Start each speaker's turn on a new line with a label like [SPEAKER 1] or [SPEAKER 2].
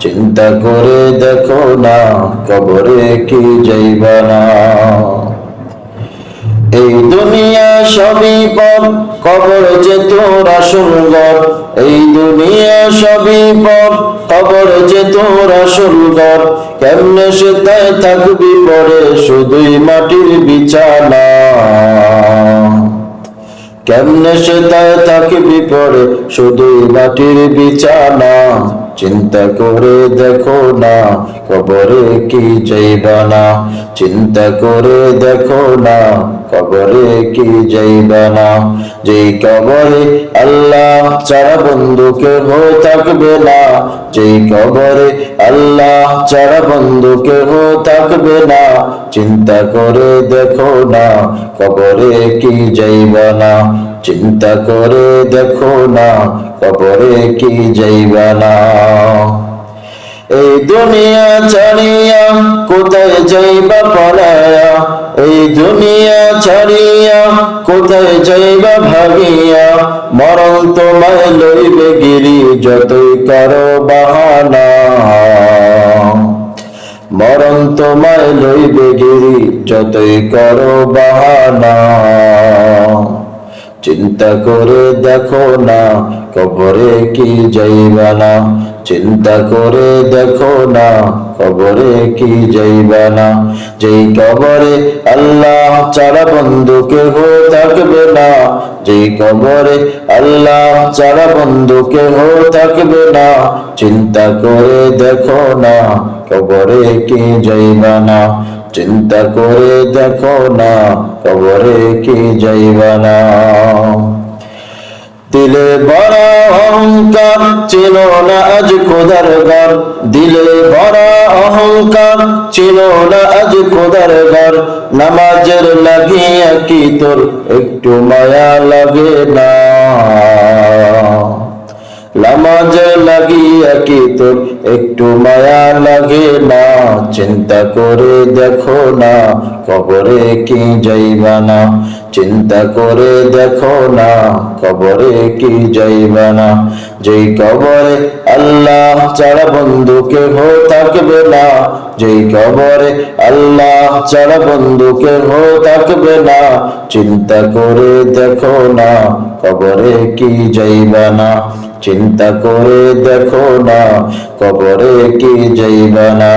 [SPEAKER 1] চিন্তা করে দেখো না, কবরে কি যাইবা না। এই দুনিয়া সবই পর কবর যে তোর ঘর। এই দুনিয়া সবই পর কবর যে তোর ঘর। কেমনে সে তাই থাকবি পরে, শুধুই মাটির বিছানা। কেমনে সে তাই থাকবি পরে, শুধুই মাটির বিছানা। চিন্তা করে দেখো না, কবরে কি যাইবা না চিন্তা করে দেখো না, কবরে কি যাইবা না যেই কবরে আল্লাহ ছাড়া বন্ধু কেহ থাকবে না। যেই কবরে আল্লাহ ছাড়া বন্ধু কেহ থাকবে না। চিন্তা করে দেখো না, কবরে কি যাইবা না চিন্তা করে দেখো না, কবরে কি যাইবা না। এই দুনিয়া ছাড়িয়া কোথায় যাইবা পলায়া, এই দুনিয়া ছাড়িয়া কোথায় যাইবা ভাবিয়া, মরণ তোমায় লইবে গিরি যতই কারও বাহানা। মরণ তোমায় লইবে গিরি যতই করো বাহানা। চিন্তা করে দেখো না, কবরে কি যাইবা না। চিন্তা করে দেখো না, কবরে কি যাইবা না। যেই কবরে আল্লাহ ছাড়া বন্ধু কেহ থাকবে না, যেই কবরে আল্লাহ ছাড়া বন্ধু কেহ থাকবে না। চিন্তা করে দেখো না, কবরে কি যাইবা না। চিন্তা করে দেখো না, কবরে কি যাইবা না। দিলে বড় অহংকার ছিল না আজ খোদার ঘর। দিলে বড় অহংকার ছিল না আজ খোদার ঘর। নামাজের লাগিয়া কি তোর একটু মায়া লাগে না? নামাজে লাগিয়া কি তোর একটু মায়া লাগে না? চিন্তা করে দেখো না, কবরে কি যাইবা না? চিন্তা করে দেখো না, কবরে কি যাইবা না? যেই কবরে আল্লাহ ছাড়া বন্ধু কেহ থাকবে না, যেই কবরে আল্লাহ ছাড়া বন্ধু কেহ থাকবে না, চিন্তা করে দেখো না, কবরে কি যাইবা না? চিন্তা করে দেখো না কবরে কি যাইবা না